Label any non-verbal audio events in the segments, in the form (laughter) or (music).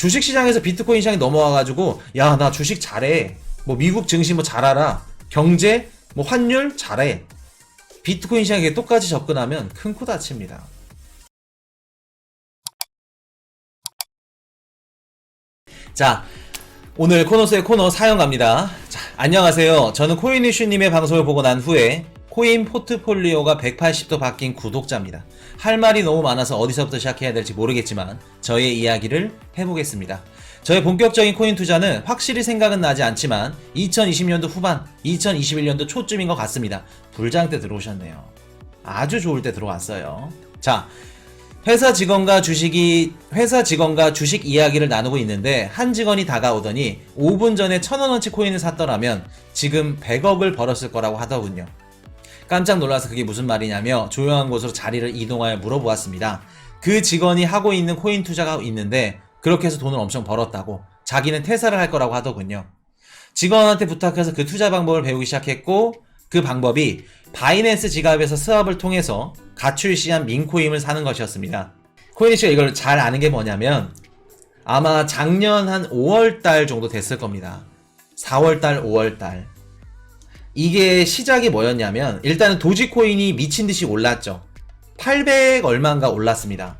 주식 시장에서 비트코인 시장이 넘어와가지고 야 나 주식 잘해 뭐 미국 증시 뭐잘 알아 경제 뭐 환율 잘해 비트코인 시장에 똑같이 접근하면 큰 코 다칩니다. 자 오늘 코너 속의 코너 사연 갑니다. 자, 안녕하세요. 저는 코인이슈님의 방송을 보고 난 후에 코인 포트폴리오가 180도 바뀐 구독자입니다. 할 말이 너무 많아서 어디서부터 시작해야 될지 모르겠지만 저의 이야기를 해보겠습니다. 저의 본격적인 코인 투자는 확실히 생각은 나지 않지만 2020년도 후반, 2021년도 초쯤인 것 같습니다. 불장 때 들어오셨네요. 아주 좋을 때 들어왔어요. 자, 회사 직원과 주식이 회사 직원과 주식 이야기를 나누고 있는데 한 직원이 다가오더니 5분 전에 천 원어치 코인을 샀더라면 지금 100억을 벌었을 거라고 하더군요. 깜짝 놀라서 그게 무슨 말이냐며 조용한 곳으로 자리를 이동하여 물어보았습니다. 그 직원이 하고 있는 코인 투자가 있는데 그렇게 해서 돈을 엄청 벌었다고 자기는 퇴사를 할 거라고 하더군요. 직원한테 부탁해서 그 투자 방법을 배우기 시작했고 그 방법이 바이낸스 지갑에서 스왑을 통해서 가출시한 민코인을 사는 것이었습니다. 코인이씨가 이걸 잘 아는 게 뭐냐면 아마 작년 한 5월 달 정도 됐을 겁니다. 4월 달, 5월 달. 이게 시작이 뭐였냐면 일단은 도지코인이 미친 듯이 올랐죠. 800 얼마인가 올랐습니다.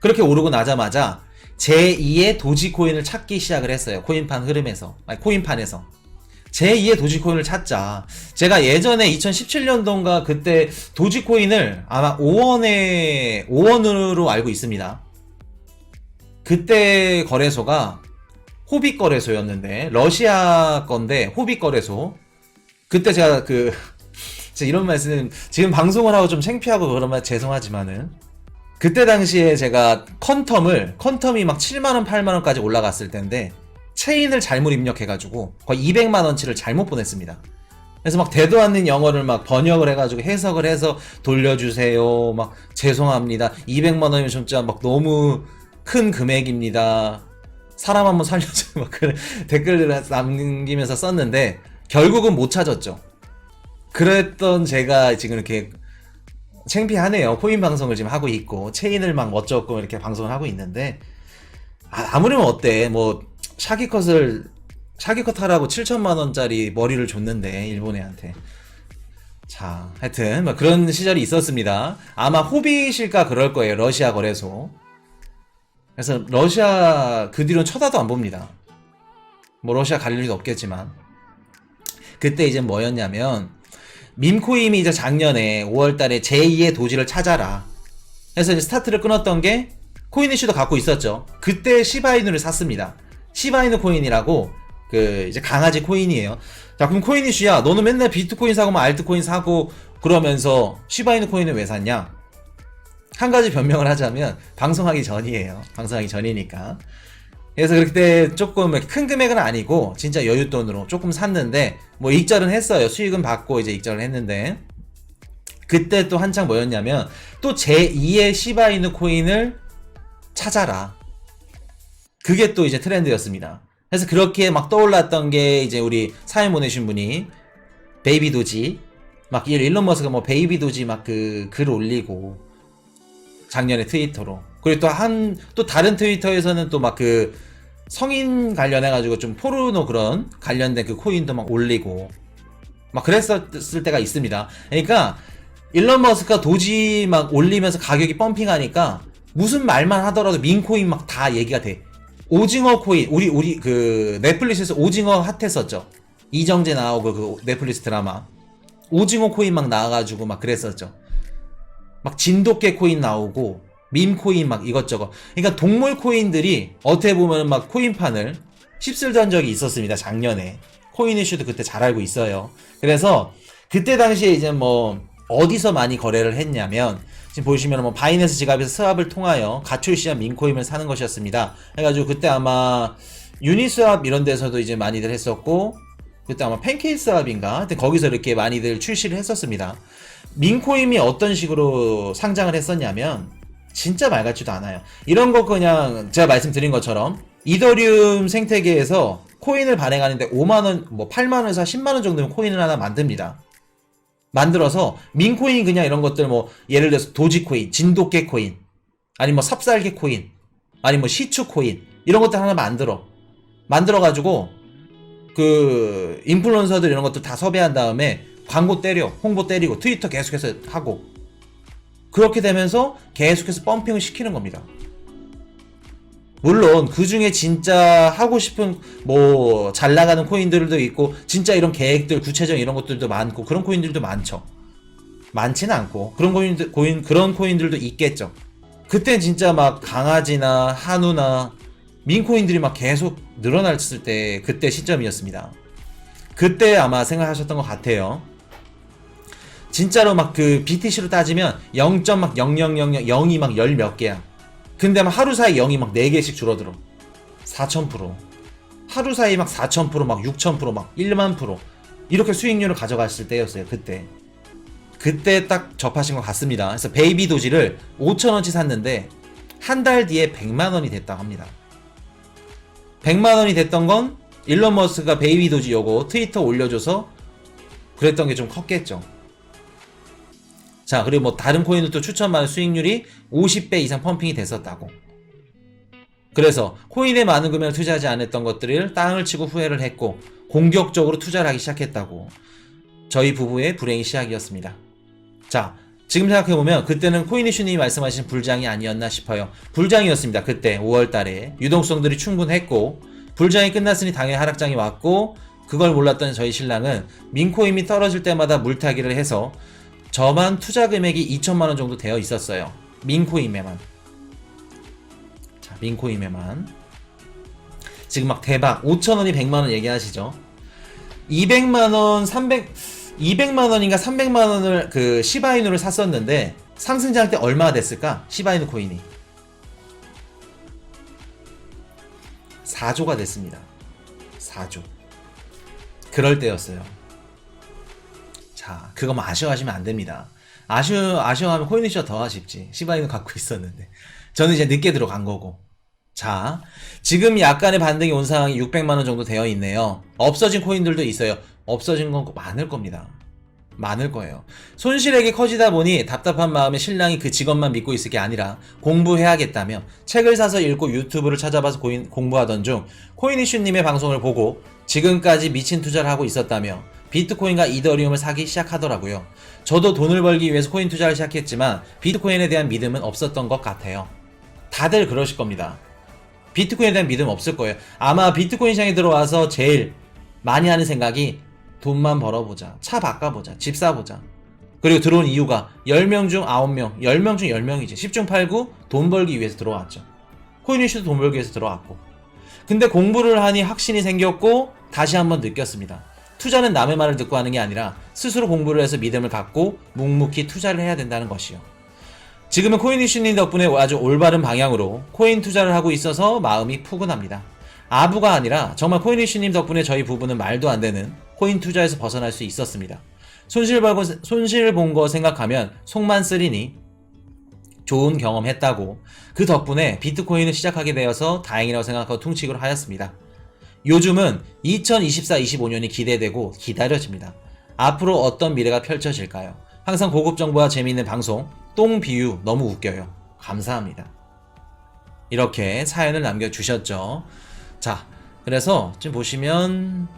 그렇게 오르고 나자마자 제2의 도지코인을 찾기 시작을 했어요. 코인판 흐름에서. 아니, 코인판에서. 제2의 도지코인을 찾자. 제가 예전에 2017년도인가 그때 도지코인을 아마 5원에, 5원으로 알고 있습니다. 그때 거래소가 호빗 거래소였는데, 러시아 건데, 호빗 거래소. 그때 제가 그, 제가 이런 말씀, 지금 방송을 하고 좀 창피하고 그러면 죄송하지만은, 그때 당시에 제가 컨텀을 컨텀이 막 7만 원 8만 원까지 올라갔을 텐데 체인을 잘못 입력해가지고 거의 200만 원치를 잘못 보냈습니다. 그래서 막 대도 않는 영어를 막 번역을 해가지고 해석을 해서 돌려주세요. 막 죄송합니다. 200만 원이면 진짜 막 너무 큰 금액입니다. 사람 한번 살려줘요. (laughs) 막 그런 댓글을 남기면서 썼는데 결국은 못 찾았죠 그랬던 제가 지금 이렇게 창피하네요. 코인 방송을 지금 하고 있고 체인을 막 멋쩍고 이렇게 방송을 하고 있는데 아, 무리면 어때? 뭐 샤기컷을 샤기컷 하라고 7천만 원짜리 머리를 줬는데 일본 애한테 자 하여튼 뭐 그런 시절이 있었습니다. 아마 호빗일까 그럴 거예요. 러시아 거래소. 그래서 러시아 그 뒤로는 쳐다도 안 봅니다. 뭐 러시아 갈 일도 없겠지만 그때 이제 뭐였냐면 민코임이 이제 작년에 5월달에 제2의 도지를 찾아라. 해서 이제 스타트를 끊었던 게 코인 이슈도 갖고 있었죠. 그때 시바이누를 샀습니다. 시바이누 코인이라고 그 이제 강아지 코인이에요. 자 그럼 코인 이슈야 너는 맨날 비트코인 사고 뭐 알트코인 사고 그러면서 시바이누 코인을 왜 샀냐? 한 가지 변명을 하자면 방송하기 전이에요. 방송하기 전이니까. 그래서 그때 조금 큰 금액은 아니고 진짜 여윳돈으로 조금 샀는데 뭐 익절은 했어요. 수익은 받고 이제 익절을 했는데 그때 또 한창 뭐였냐면 또 제2의 시바이누 코인을 찾아라. 그게 또 이제 트렌드였습니다. 그래서 그렇게 막 떠올랐던 게 이제 우리 사연 보내신 분이 베이비 도지 막 일론 머스가 뭐 베이비 도지 막 그 글 올리고 작년에 트위터로 그리고 또 한 또 다른 트위터에서는 또 막 그 성인 관련해 가지고 좀 포르노 그런 관련된 그 코인도 막 올리고 막 그랬었을 때가 있습니다. 그러니까 일론 머스크가 도지 막 올리면서 가격이 펌핑하니까 무슨 말만 하더라도 민코인 막 다 얘기가 돼. 오징어 코인 우리 우리 그 넷플릭스에서 오징어 핫했었죠. 이정재 나오고 그 넷플릭스 드라마 오징어 코인 막 나와가지고 막 그랬었죠. 막 진돗개 코인 나오고 밈 코인 막 이것저것. 그러니까 동물 코인들이 어떻게 보면 막 코인판을 휩쓸던 적이 있었습니다. 작년에. 코인 이슈도 그때 잘 알고 있어요. 그래서 그때 당시에 이제 뭐 어디서 많이 거래를 했냐면 지금 보시면 뭐 바이낸스 지갑에서 스왑을 통하여 가출 시한 민코인을 사는 것이었습니다. 해가지고 그때 아마 유니스왑 이런 데서도 이제 많이들 했었고 그때 아마 팬케이크 스왑인가 하여튼 거기서 이렇게 많이들 출시를 했었습니다. 민코인이 어떤 식으로 상장을 했었냐면 진짜 말 같지도 않아요. 이런 거 그냥 제가 말씀드린 것처럼 이더리움 생태계에서 코인을 발행하는데 5만원, 뭐 8만원에서 10만원 정도면 코인을 하나 만듭니다. 만들어서 민코인 그냥 이런 것들 뭐 예를 들어서 도지코인, 진돗개 코인, 아니 뭐 삽살개 코인 아니 뭐 시추 코인 이런 것들 하나 만들어 만들어 가지고 그 인플루언서들 이런 것들 다 섭외한 다음에 광고 때려 홍보 때리고 트위터 계속해서 하고 그렇게 되면서 계속해서 펌핑을 시키는 겁니다. 물론 그 중에 진짜 하고 싶은 뭐 잘 나가는 코인들도 있고 진짜 이런 계획들 구체적 이런 것들도 많고 그런 코인들도 많죠. 많지는 않고 그런 코인들 코인 그런 코인들도 있겠죠. 그때 진짜 막 강아지나 한우나 민코인들이 막 계속 늘어났을 때 그때 시점이었습니다. 그때 아마 생각하셨던 것 같아요. 진짜로 막 그 BTC로 따지면 0.0000막열 몇 개야. 근데 막 하루 사이 0이 막 4개씩 줄어들어. 4,000%. 하루 사이 막 4,000%, 막 6,000%, 막 1만 프로. 이렇게 수익률을 가져갔을 때였어요, 그때. 그때 딱 접하신 것 같습니다. 그래서 베이비 도지를 5,000원치 샀는데, 한 달 뒤에 100만원이 됐다고 합니다. 100만원이 됐던 건, 일론 머스크가 베이비 도지 요거 트위터 올려줘서, 그랬던 게 좀 컸겠죠. 자, 그리고 뭐 다른 코인들도 추천받은 수익률이 50배 이상 펌핑이 됐었다고. 그래서 코인에 많은 금액을 투자하지 않았던 것들을 땅을 치고 후회를 했고 공격적으로 투자를 하기 시작했다고. 저희 부부의 불행의 시작이었습니다. 자, 지금 생각해보면 그때는 코인이슈님이 말씀하신 불장이 아니었나 싶어요. 불장이었습니다. 그때 5월 달에. 유동성들이 충분했고 불장이 끝났으니 당연히 하락장이 왔고 그걸 몰랐던 저희 신랑은 민코인이 떨어질 때마다 물타기를 해서 저만 투자 금액이 2천만 원 정도 되어 있었어요. 민코임에만. 자, 민코임에만. 지금 막 대박. 5천 원이 100만 원 얘기하시죠. 200만 원, 300 200만 원인가 300만 원을 그 시바이누를 샀었는데 상승장 때 얼마가 됐을까? 시바이누 코인이 4조가 됐습니다. 4조. 그럴 때였어요. 자, 그거 뭐 아쉬워하시면 안 됩니다. 아쉬워, 아쉬워하면 코인 이슈가 더 아쉽지. 시바이는 갖고 있었는데. 저는 이제 늦게 들어간 거고. 자, 지금 약간의 반등이 온 상황이 600만원 정도 되어 있네요. 없어진 코인들도 있어요. 없어진 건 많을 겁니다. 많을 거예요. 손실액이 커지다 보니 답답한 마음에 신랑이 그 직업만 믿고 있을 게 아니라 공부해야겠다며 책을 사서 읽고 유튜브를 찾아봐서 고인, 공부하던 중 코인이슈님의 방송을 보고 지금까지 미친 투자를 하고 있었다며 비트코인과 이더리움을 사기 시작하더라고요. 저도 돈을 벌기 위해서 코인 투자를 시작했지만 비트코인에 대한 믿음은 없었던 것 같아요. 다들 그러실 겁니다. 비트코인에 대한 믿음 없을 거예요. 아마 비트코인 시장에 들어와서 제일 많이 하는 생각이 돈만 벌어보자. 차 바꿔보자. 집 사보자. 그리고 들어온 이유가 10명 중 9명, 10명 중 10명이지. 10중 8구 돈 벌기 위해서 들어왔죠. 코인 이슈도 돈 벌기 위해서 들어왔고. 근데 공부를 하니 확신이 생겼고 다시 한번 느꼈습니다. 투자는 남의 말을 듣고 하는 게 아니라 스스로 공부를 해서 믿음을 갖고 묵묵히 투자를 해야 된다는 것이요. 지금은 코인 이슈님 덕분에 아주 올바른 방향으로 코인 투자를 하고 있어서 마음이 푸근합니다. 아부가 아니라 정말 코인 이슈님 덕분에 저희 부부는 말도 안 되는 코인 투자에서 벗어날 수 있었습니다. 손실 벌고 손실 본 거 생각하면 속만 쓰리니 좋은 경험 했다고 그 덕분에 비트코인을 시작하게 되어서 다행이라고 생각하고 퉁치기로 하였습니다. 요즘은 2024-25년이 기대되고 기다려집니다. 앞으로 어떤 미래가 펼쳐질까요? 항상 고급 정보와 재미있는 방송 똥 비유 너무 웃겨요. 감사합니다. 이렇게 사연을 남겨주셨죠. 자, 그래서 지금 보시면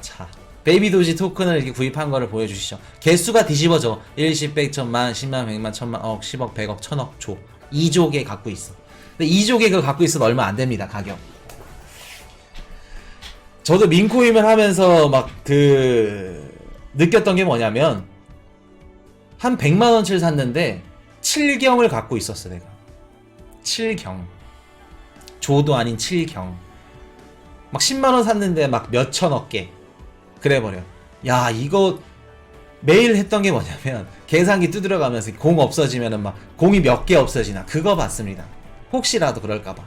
자 베이비 도지 토큰을 이렇게 구입한 거를 보여주시죠. 개수가 뒤집어져 1, 10, 100, 1000만, 10만, 100만, 1000만, 억, 10억, 100억, 1000억, 조 2조 개 갖고 있어. 근데 2조 개 그거 갖고 있으면 얼마 안 됩니다 가격. 저도 민코임을 하면서 막 그 느꼈던 게 뭐냐면 한 100만 원치를 샀는데 7경을 갖고 있었어 내가. 7경. 조도 아닌 7경. 막 10만 원 샀는데 막 몇천억 개. 그래 버려. 야, 이거 매일 했던 게 뭐냐면 계산기 두드려 가면서 공 없어지면은 막 공이 몇 개 없어지나 그거 봤습니다. 혹시라도 그럴까 봐.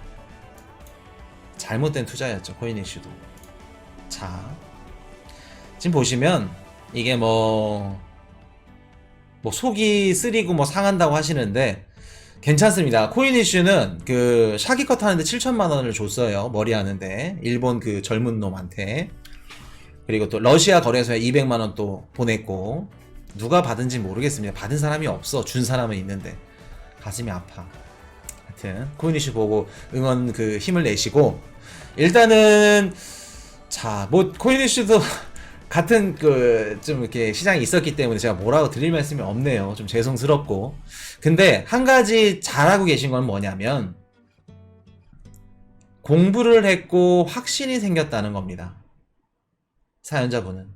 잘못된 투자였죠. 코인 이슈도. 자. 지금 보시면 이게 뭐, 뭐 속이 쓰리고 뭐 상한다고 하시는데 괜찮습니다. 코인 이슈는 그 샤기컷 하는데 7천만 원을 줬어요. 머리 하는데 일본 그 젊은 놈한테 그리고 또 러시아 거래소에 200만 원 또 보냈고 누가 받은지 모르겠습니다. 받은 사람이 없어. 준 사람은 있는데 가슴이 아파. 하여튼 코인이슈 보고 응원 그 힘을 내시고 일단은 자 뭐 코인이슈도 (laughs) 같은 그 좀 이렇게 시장이 있었기 때문에 제가 뭐라고 드릴 말씀이 없네요. 좀 죄송스럽고 근데 한 가지 잘하고 계신 건 뭐냐면 공부를 했고 확신이 생겼다는 겁니다. 사연자분은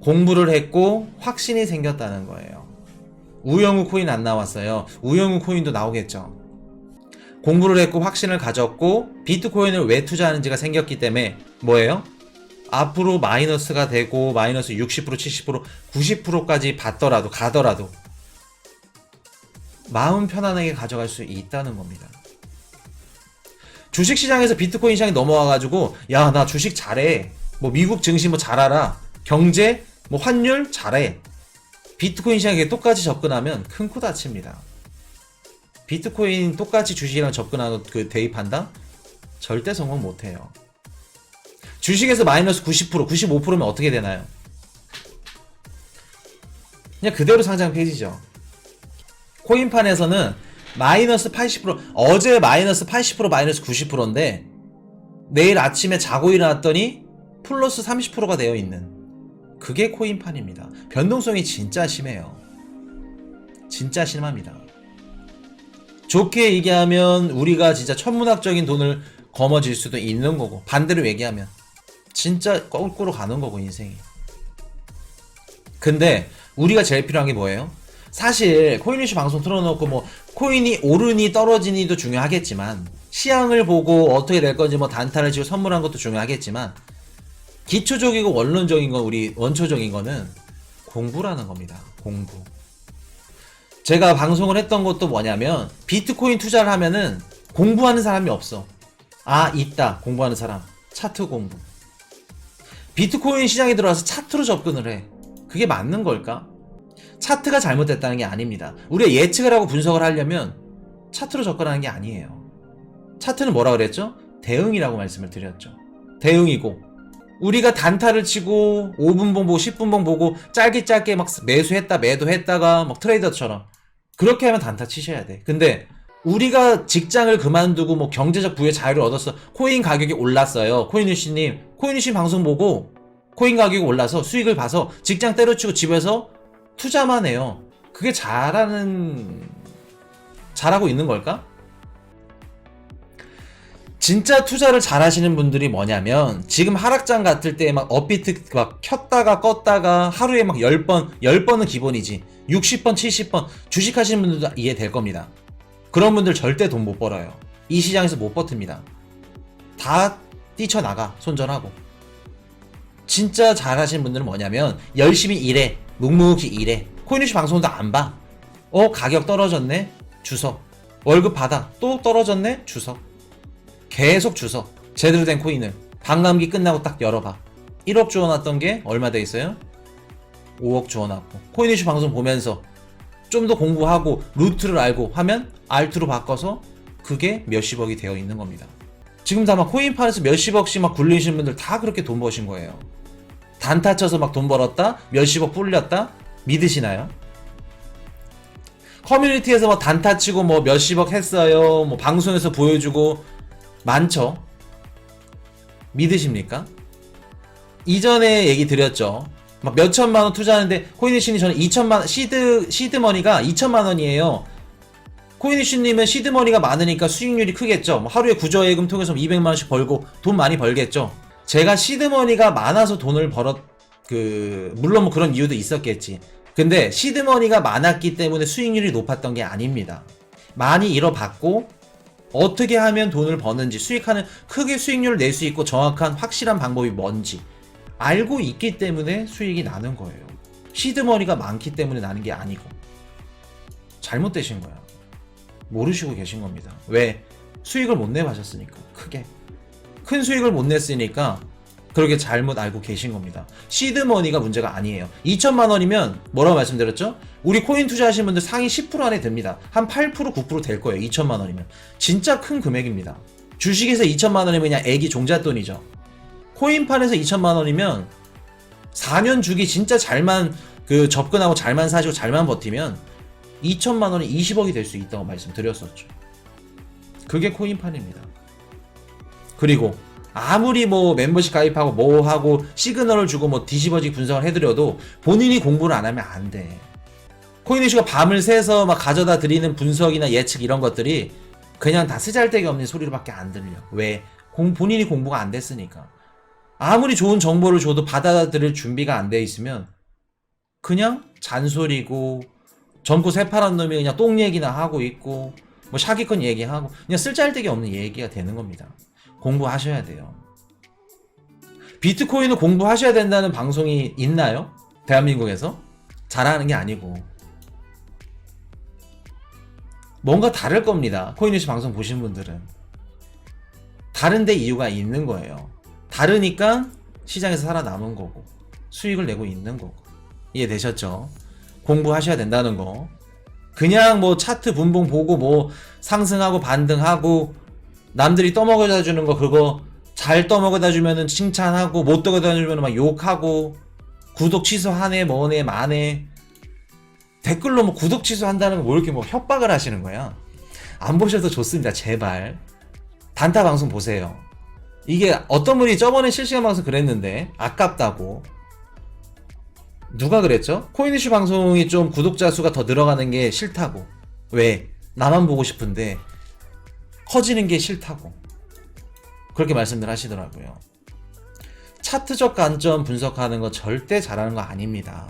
공부를 했고 확신이 생겼다는 거예요. 우영우 코인 안 나왔어요. 우영우 코인도 나오겠죠. 공부를 했고 확신을 가졌고 비트코인을 왜 투자하는지가 생겼기 때문에 뭐예요? 앞으로 마이너스가 되고 마이너스 60% 70% 90%까지 받더라도 가더라도 마음 편안하게 가져갈 수 있다는 겁니다. 주식 시장에서 비트코인 시장이 넘어와 가지고 야 나 주식 잘해 뭐 미국 증시 뭐잘 알아 경제 뭐 환율 잘해 비트코인 시장에 똑같이 접근하면 큰 코 다칩니다. 비트코인 똑같이 주식이랑 접근하고 그 대입한다? 절대 성공 못해요. 주식에서 마이너스 90% 95%면 어떻게 되나요? 그냥 그대로 상장 페이지죠. 코인판에서는 마이너스 80% 어제 마이너스 80% 마이너스 90%인데 내일 아침에 자고 일어났더니 플러스 30%가 되어 있는 그게 코인판입니다. 변동성이 진짜 심해요. 진짜 심합니다. 좋게 얘기하면 우리가 진짜 천문학적인 돈을 거머쥘 수도 있는 거고 반대로 얘기하면 진짜 거꾸로 가는 거고 인생이. 근데 우리가 제일 필요한 게 뭐예요? 사실 코인이슈 방송 틀어놓고 뭐 코인이 오르니 떨어지니도 중요하겠지만 시향을 보고 어떻게 될 건지 뭐 단타를 치고 선물한 것도 중요하겠지만 기초적이고 원론적인 건 우리 원초적인 거는 공부라는 겁니다. 공부. 제가 방송을 했던 것도 뭐냐면 비트코인 투자를 하면은 공부하는 사람이 없어. 아 있다 공부하는 사람 차트 공부. 비트코인 시장에 들어와서 차트로 접근을 해. 그게 맞는 걸까? 차트가 잘못됐다는 게 아닙니다. 우리가 예측을 하고 분석을 하려면 차트로 접근하는 게 아니에요. 차트는 뭐라 그랬죠? 대응이라고 말씀을 드렸죠. 대응이고 우리가 단타를 치고 5분 봉 보고 10분 봉 보고 짧게 짧게 막 매수했다 매도했다가 막 트레이더처럼 그렇게 하면 단타 치셔야 돼. 근데 우리가 직장을 그만두고 뭐 경제적 부의 자유를 얻었어. 코인 가격이 올랐어요. 코인유씨님, 코인유씨 방송 보고 코인 가격이 올라서 수익을 봐서 직장 때려치고 집에서 투자만 해요. 그게 잘하는, 잘하고 있는 걸까? 진짜 투자를 잘 하시는 분들이 뭐냐면 지금 하락장 같을 때 막 업비트 막 켰다가 껐다가 하루에 막 10번, 10번은 기본이지. 60번, 70번 주식 하시는 분들도 이해될 겁니다. 그런 분들 절대 돈 못 벌어요. 이 시장에서 못 버팁니다. 다 뛰쳐나가, 손절하고. 진짜 잘 하시는 분들은 뭐냐면 열심히 일해, 묵묵히 일해. 코인유시 방송도 안 봐. 어, 가격 떨어졌네? 주석. 월급 받아. 또 떨어졌네? 주석. 계속 주석. 제대로 된 코인을. 반감기 끝나고 딱 열어봐. 1억 주워놨던 게 얼마 돼 있어요? 5억 주워놨고. 코인이슈 방송 보면서 좀 더 공부하고 루트를 알고 하면 알트로 바꿔서 그게 몇십억이 되어 있는 겁니다. 지금 다막 코인판에서 몇십억씩 막 굴리시는 분들 다 그렇게 돈 버신 거예요. 단타 쳐서 막 돈 벌었다? 몇십억 불렸다? 믿으시나요? 커뮤니티에서 뭐 단타 치고 뭐 몇십억 했어요. 뭐 방송에서 보여주고 많죠. 믿으십니까? 이전에 얘기 드렸죠. 막 몇천만 원 투자하는데 코인이신이 저는 2천만 원, 시드 시드머니가 2천만 원이에요. 코인이신님은 시드머니가 많으니까 수익률이 크겠죠. 뭐 하루에 구저예금 통해서 200만 원씩 벌고 돈 많이 벌겠죠. 제가 시드머니가 많아서 돈을 벌었 그 물론 뭐 그런 이유도 있었겠지. 근데 시드머니가 많았기 때문에 수익률이 높았던 게 아닙니다. 많이 잃어봤고 어떻게 하면 돈을 버는지 수익하는 크게 수익률을 낼 수 있고 정확한 확실한 방법이 뭔지 알고 있기 때문에 수익이 나는 거예요. 시드머니가 많기 때문에 나는 게 아니고 잘못되신 거야. 모르시고 계신 겁니다. 왜? 수익을 못 내가셨으니까 크게 큰 수익을 못 냈으니까 그렇게 잘못 알고 계신 겁니다. 시드머니가 문제가 아니에요. 2천만 원이면 뭐라고 말씀드렸죠? 우리 코인 투자하시는 분들 상위 10% 안에 듭니다. 한 8% 9%될 거예요. 2천만 원이면 진짜 큰 금액입니다. 주식에서 2천만 원이면 그냥 애기 종잣돈이죠. 코인판에서 2천만 원이면 4년 주기 진짜 잘만 그 접근하고 잘만 사시고 잘만 버티면 2천만 원이 20억이 될 수 있다고 말씀드렸었죠. 그게 코인판입니다. 그리고 아무리 뭐 멤버십 가입하고 뭐 하고 시그널을 주고 뭐 뒤집어지게 분석을 해드려도 본인이 공부를 안 하면 안 돼. 코인이슈가 밤을 새서 막 가져다 드리는 분석이나 예측 이런 것들이 그냥 다 쓰잘데기 없는 소리로밖에 안 들려. 왜? 공, 본인이 공부가 안 됐으니까. 아무리 좋은 정보를 줘도 받아들일 준비가 안 돼 있으면 그냥 잔소리고 젊고 새파란 놈이 그냥 똥 얘기나 하고 있고 뭐 샤기컨 얘기하고 그냥 쓸잘데기 없는 얘기가 되는 겁니다. 공부하셔야 돼요. 비트코인을 공부하셔야 된다는 방송이 있나요? 대한민국에서? 잘하는 게 아니고 뭔가 다를 겁니다. 코인뉴스 방송 보신 분들은 다른데 이유가 있는 거예요. 다르니까 시장에서 살아남은 거고 수익을 내고 있는 거고 이해되셨죠? 공부하셔야 된다는 거. 그냥 뭐 차트 분봉 보고 뭐 상승하고 반등하고 남들이 떠먹여다 주는 거 그거 잘 떠먹여다 주면은 칭찬하고 못 떠먹여다 주면은 막 욕하고 구독 취소하네 뭐네 마네 댓글로 뭐 구독 취소한다는 거 뭐 이렇게 뭐 협박을 하시는 거야. 안 보셔도 좋습니다. 제발. 단타 방송 보세요. 이게 어떤 분이 저번에 실시간 방송 그랬는데 아깝다고 누가 그랬죠? 코인이슈 방송이 좀 구독자 수가 더 늘어가는 게 싫다고 왜? 나만 보고 싶은데 커지는 게 싫다고. 그렇게 말씀들 하시더라고요. 차트적 관점 분석하는 거 절대 잘하는 거 아닙니다.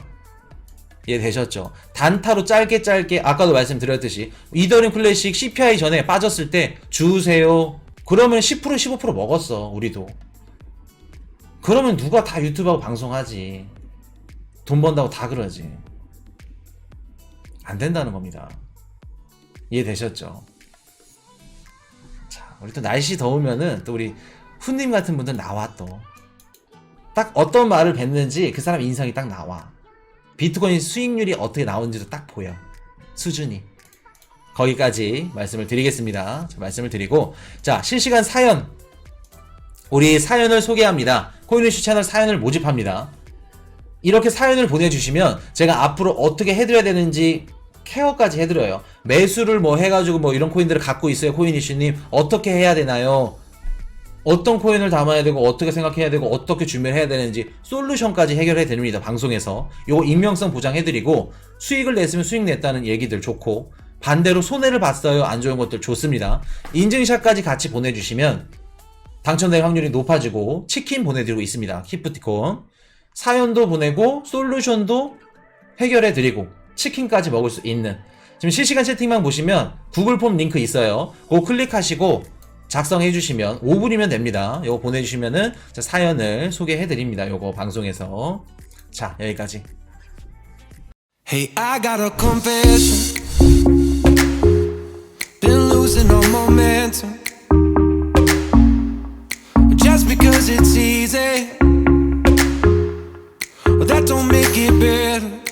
이해되셨죠? 단타로 짧게 짧게 아까도 말씀드렸듯이 이더리움 클래식 CPI 전에 빠졌을 때 주세요. 그러면 10% 15% 먹었어 우리도. 그러면 누가 다 유튜브하고 방송하지? 돈 번다고 다 그러지? 안 된다는 겁니다. 이해되셨죠? 자 우리 또 날씨 더우면은 또 우리 훈님 같은 분들 나와 또. 딱 어떤 말을 뱉는지 그 사람 인성이 딱 나와. 비트코인 수익률이 어떻게 나오는지도 딱 보여. 수준이. 거기까지 말씀을 드리겠습니다. 자, 말씀을 드리고. 자 실시간 사연. 우리 사연을 소개합니다. 코인리슈 채널 사연을 모집합니다. 이렇게 사연을 보내주시면 제가 앞으로 어떻게 해드려야 되는지 케어까지 해드려요. 매수를 뭐 해가지고 뭐 이런 코인들을 갖고 있어요. 코인 이슈님. 어떻게 해야 되나요? 어떤 코인을 담아야 되고 어떻게 생각해야 되고 어떻게 준비를 해야 되는지 솔루션까지 해결해 드립니다. 방송에서. 요거 익명성 보장해드리고 수익을 냈으면 수익 냈다는 얘기들 좋고 반대로 손해를 봤어요. 안 좋은 것들 좋습니다. 인증샷까지 같이 보내주시면 당첨될 확률이 높아지고 치킨 보내드리고 있습니다. 키프티콘. 사연도 보내고 솔루션도 해결해 드리고 치킨까지 먹을 수 있는 지금 실시간 채팅방 보시면 구글 폼 링크 있어요. 그거 클릭하시고 작성해 주시면 5분이면 됩니다. 요거 보내주시면은 자, 사연을 소개해 드립니다. 요거 방송에서 자 여기까지. Hey, I got a confession. Been losing all momentum. Just because it's easy, well, that don't make it better.